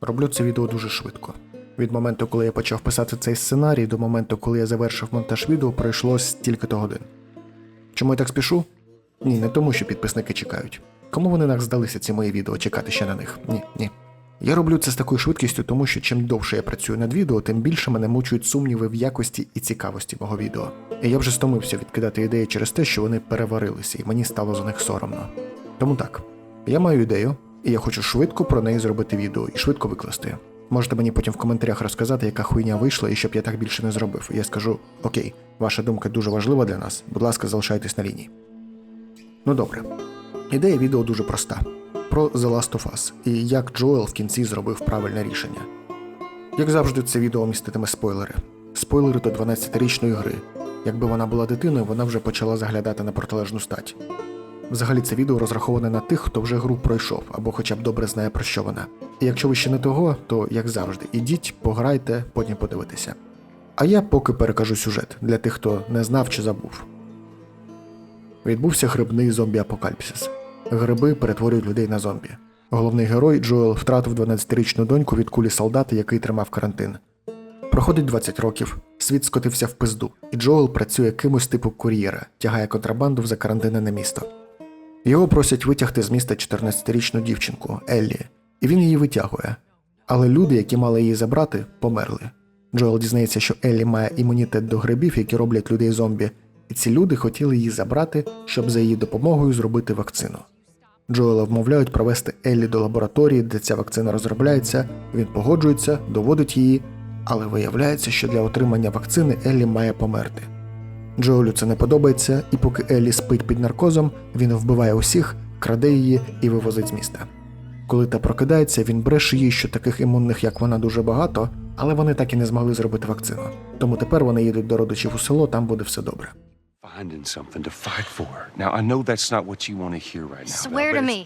Роблю це відео дуже швидко. Від моменту, коли я почав писати цей сценарій, до моменту, коли я завершив монтаж відео, пройшло стільки-то годин. Чому я так спішу? Ні, не тому, що підписники чекають. Кому вони так здалися ці мої відео, чекати ще на них? Ні, ні. Я роблю це з такою швидкістю, тому що чим довше я працюю над відео, тим більше мене мучують сумніви в якості і цікавості мого відео. І я вже стомився відкидати ідеї через те, що вони переварилися, і мені стало за них соромно. Тому так, я маю ідею, і я хочу швидко про неї зробити відео і швидко викласти. Можете мені потім в коментарях розказати, яка хуйня вийшла, і щоб я так більше не зробив. Я скажу: Окей, ваша думка дуже важлива для нас. Будь ласка, залишайтесь на лінії. Ну добре. Ідея відео дуже проста: про The Last of Us і як Джоел в кінці зробив правильне рішення. Як завжди, це відео міститиме спойлери. Спойлери до 12-річної гри. Якби вона була дитиною, вона вже почала заглядати на протилежну стать. Взагалі це відео розраховане на тих, хто вже гру пройшов або хоча б добре знає про що вона. І якщо ви ще не того, то як завжди, ідіть, пограйте, потім подивитися. А я поки перекажу сюжет для тих, хто не знав чи забув. Відбувся грибний зомбі-апокаліпсис. Гриби перетворюють людей на зомбі. Головний герой Джоел втратив 12-річну доньку від кулі солдата, який тримав карантин. Проходить 20 років, світ скотився в пизду, і Джоел працює кимось типу кур'єра, тягає контрабанду в закарантинене місто. Його просять витягти з міста 14-річну дівчинку Еллі, і він її витягує. Але люди, які мали її забрати, померли. Джоел дізнається, що Еллі має імунітет до грибів, які роблять людей зомбі, і ці люди хотіли її забрати, щоб за її допомогою зробити вакцину. Джоела вмовляють провести Еллі до лабораторії, де ця вакцина розробляється. Він погоджується, доводить її, але виявляється, що для отримання вакцини Еллі має померти. Джоелю це не подобається, і поки Еллі спить під наркозом, він вбиває усіх, краде її і вивозить з міста. Коли та прокидається, він бреше їй, що таких імунних, як вона, дуже багато, але вони так і не змогли зробити вакцину. Тому тепер вони їдуть до родичів у село, там буде все добре. Finding something to fight for. Now, I know that's not what you want to hear right now. Swear to me.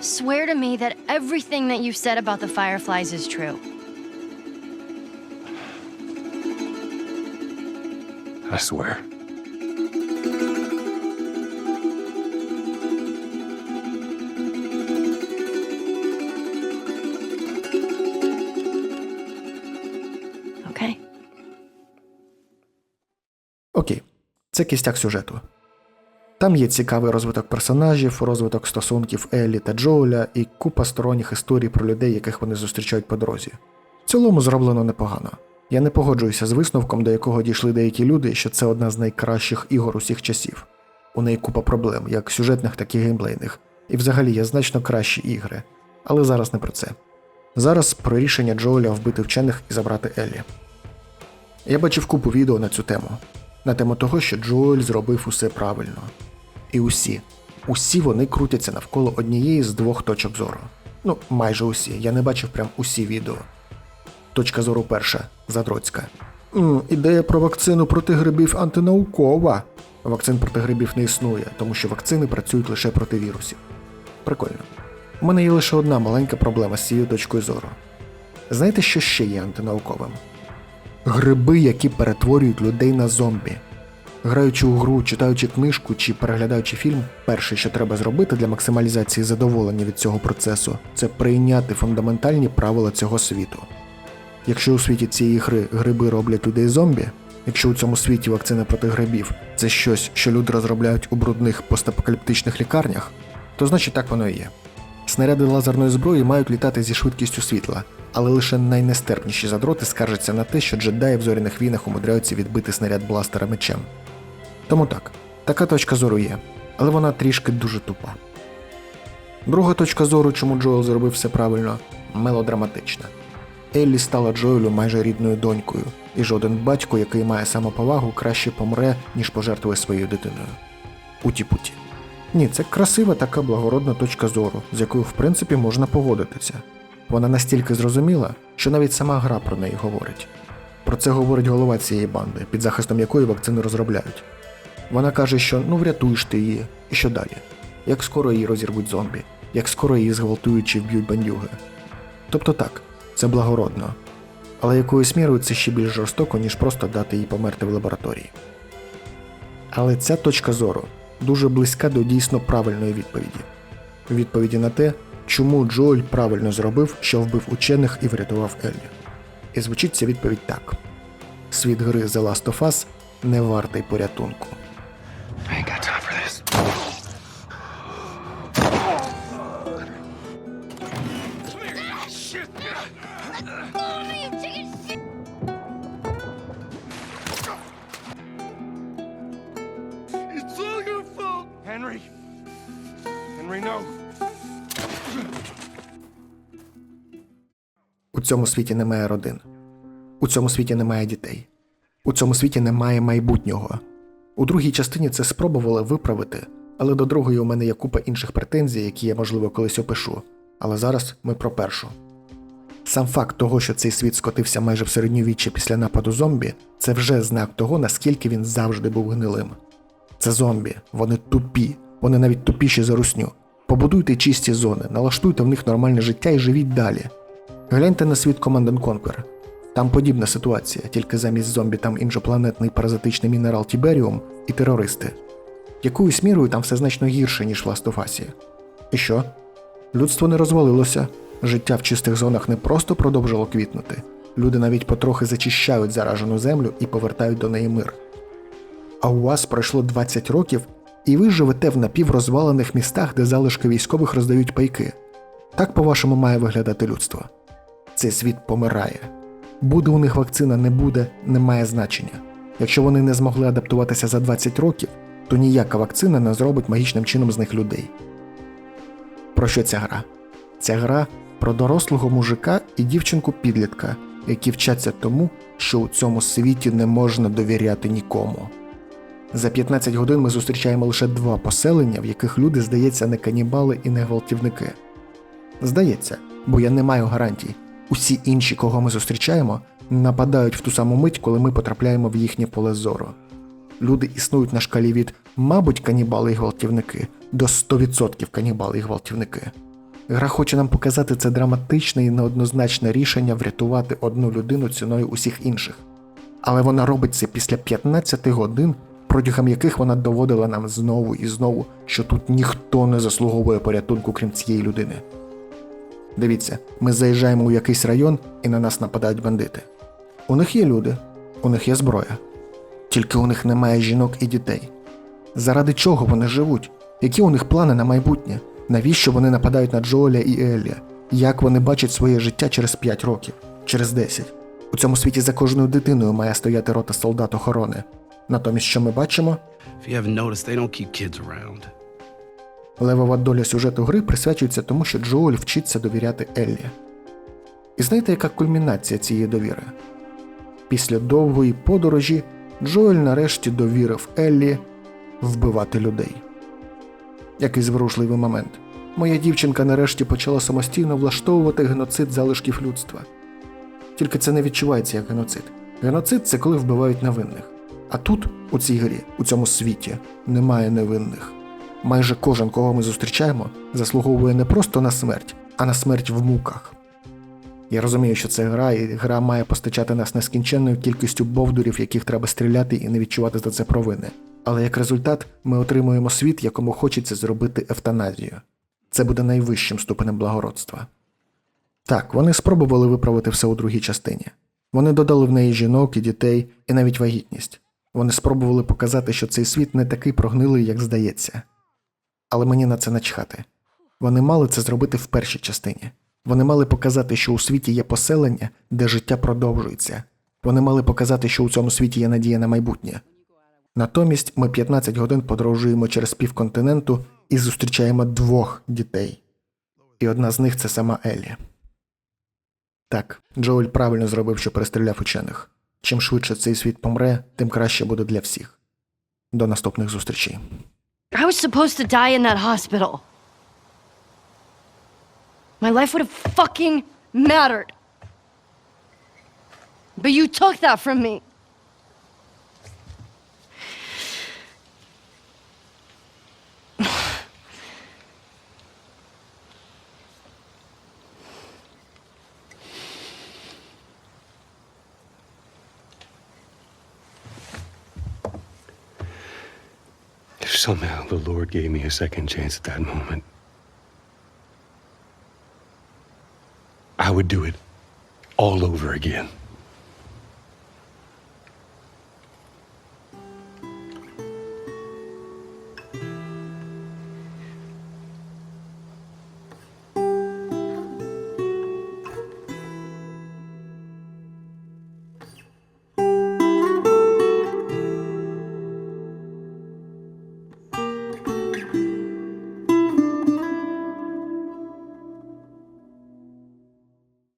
Swear to me that everything that you said about the Fireflies is true. I swear. Okay? Окей, це кістяк сюжету. Там є цікавий розвиток персонажів, розвиток стосунків Еллі та Джоеля і купа сторонніх історій про людей, яких вони зустрічають по дорозі. В цілому зроблено непогано. Я не погоджуюся з висновком, до якого дійшли деякі люди, що це одна з найкращих ігор усіх часів. У неї купа проблем, як сюжетних, так і геймплейних, і взагалі є значно кращі ігри. Але зараз не про це. Зараз про рішення Джоеля вбити вчених і забрати Еллі. Я бачив купу відео на цю тему. На тему того, що Джоель зробив усе правильно. І усі, усі вони крутяться навколо однієї з двох точок зору. Ну, майже усі. Я не бачив прям усі відео. Точка зору перша задроцька. Ідея про вакцину проти грибів антинаукова. Вакцин проти грибів не існує, тому що вакцини працюють лише проти вірусів. Прикольно. У мене є лише одна маленька проблема з цією точкою зору. Знаєте, що ще є антинауковим? Гриби, які перетворюють людей на зомбі. Граючи у гру, читаючи книжку чи переглядаючи фільм, перше, що треба зробити для максималізації задоволення від цього процесу, це прийняти фундаментальні правила цього світу. Якщо у світі цієї гри гриби роблять людей зомбі, якщо у цьому світі вакцина проти грибів це щось, що люди розробляють у брудних постапокаліптичних лікарнях, то значить так воно і є. Снаряди лазерної зброї мають літати зі швидкістю світла, але лише найнестерпніші задроти скаржаться на те, що джедаї в зоряних війнах умудряються відбити снаряд бластера мечем. Тому так, така точка зору є, але вона трішки дуже тупа. Друга точка зору, чому Джоел зробив все правильно, мелодраматична. Еллі стала Джоелю майже рідною донькою, і жоден батько, який має самоповагу, краще помре, ніж пожертвує своєю дитиною. Уті-путі. Ні, це красива така благородна точка зору, з якою в принципі можна погодитися. Вона настільки зрозуміла, що навіть сама гра про неї говорить. Про це говорить голова цієї банди, під захистом якої вакцини розробляють. Вона каже, що ну врятуєш ти її, і що далі? Як скоро її розірвуть зомбі, як скоро її зґвалтують чи вб'ють бандюги. Тобто так, це благородно. Але якоюсь мірою це ще більш жорстоко, ніж просто дати їй померти в лабораторії. Але ця точка зору дуже близька до дійсно правильної відповіді. відповіді на те, чому Джоель правильно зробив, що вбив учених і врятував Еллі. І звучить ця відповідь так: світ гри The Last of Us не вартий порятунку. It's all your fault. Henry. Henry, no. У цьому світі немає родин. У цьому світі немає дітей. У цьому світі немає майбутнього. У другій частині це спробували виправити, але до другої у мене є купа інших претензій, які я, можливо, колись опишу. Але зараз ми про першу. Сам факт того, що цей світ скотився майже в середньовіччя після нападу зомбі, це вже знак того, наскільки він завжди був гнилим. Це зомбі, вони тупі, вони навіть тупіші за русню. Побудуйте чисті зони, налаштуйте в них нормальне життя і живіть далі. Гляньте на світ Command Conquer. Там подібна ситуація, тільки замість зомбі там іншопланетний паразитичний мінерал Тіберіум і терористи. Якоюсь мірою там все значно гірше, ніж в Us. І що? Людство не розвалилося. Життя в чистих зонах не просто продовжило квітнути. Люди навіть потрохи зачищають заражену землю і повертають до неї мир. А у вас пройшло 20 років, і ви живете в напіврозвалених містах, де залишки військових роздають пайки. Так, по-вашому, має виглядати людство. Цей світ помирає. Буде у них вакцина, не буде, не має значення. Якщо вони не змогли адаптуватися за 20 років, то ніяка вакцина не зробить магічним чином з них людей. Про що ця гра? Ця гра про дорослого мужика і дівчинку-підлітка, які вчаться тому, що у цьому світі не можна довіряти нікому. За 15 годин ми зустрічаємо лише два поселення, в яких люди, здається, не канібали і не гвалтівники. Здається, бо я не маю гарантій. Усі інші, кого ми зустрічаємо, нападають в ту саму мить, коли ми потрапляємо в їхнє поле зору. Люди існують на шкалі від, мабуть, канібали і гвалтівники до 100% канібали і гвалтівники. Гра хоче нам показати це драматичне і неоднозначне рішення врятувати одну людину ціною усіх інших. Але вона робить це після 15 годин, протягом яких вона доводила нам знову і знову, що тут ніхто не заслуговує порятунку, крім цієї людини. Дивіться, ми заїжджаємо у якийсь район і на нас нападають бандити. У них є люди, у них є зброя. Тільки у них немає жінок і дітей. Заради чого вони живуть? Які у них плани на майбутнє? Навіщо вони нападають на Джоеля і Еллі? Як вони бачать своє життя через 5 років, через 10? У цьому світі за кожною дитиною має стояти рота солдат охорони. Натомість, що ми бачимо. Левова доля сюжету гри присвячується тому, що Джоель вчиться довіряти Еллі. І знаєте, яка кульмінація цієї довіри? Після довгої подорожі Джоель нарешті довірив Еллі вбивати людей. Який зворушливий момент. Моя дівчинка нарешті почала самостійно влаштовувати геноцид залишків людства. Тільки це не відчувається як геноцид. Геноцид це коли вбивають невинних. А тут, у цій грі, у цьому світі, немає невинних. Майже кожен, кого ми зустрічаємо, заслуговує не просто на смерть, а на смерть в муках. Я розумію, що це гра, і гра має постачати нас нескінченною кількістю бовдурів, яких треба стріляти і не відчувати за це провини. Але як результат, ми отримуємо світ, якому хочеться зробити евтаназію. Це буде найвищим ступенем благородства. Так, вони спробували виправити все у другій частині. Вони додали в неї жінок і дітей, і навіть вагітність. Вони спробували показати, що цей світ не такий прогнилий, як здається. Але мені на це начхати. Вони мали це зробити в першій частині. Вони мали показати, що у світі є поселення, де життя продовжується. Вони мали показати, що у цьому світі є надія на майбутнє. Натомість ми 15 годин подорожуємо через півконтиненту і зустрічаємо двох дітей. І одна з них це сама Еллі. Так, Джоель правильно зробив, що перестріляв учених. Чим швидше цей світ помре, тим краще буде для всіх. До наступних зустрічей. I was supposed to die in that hospital. My life would have fucking mattered. But you took that from me. Somehow the Lord gave me a second chance at that moment. I would do it all over again.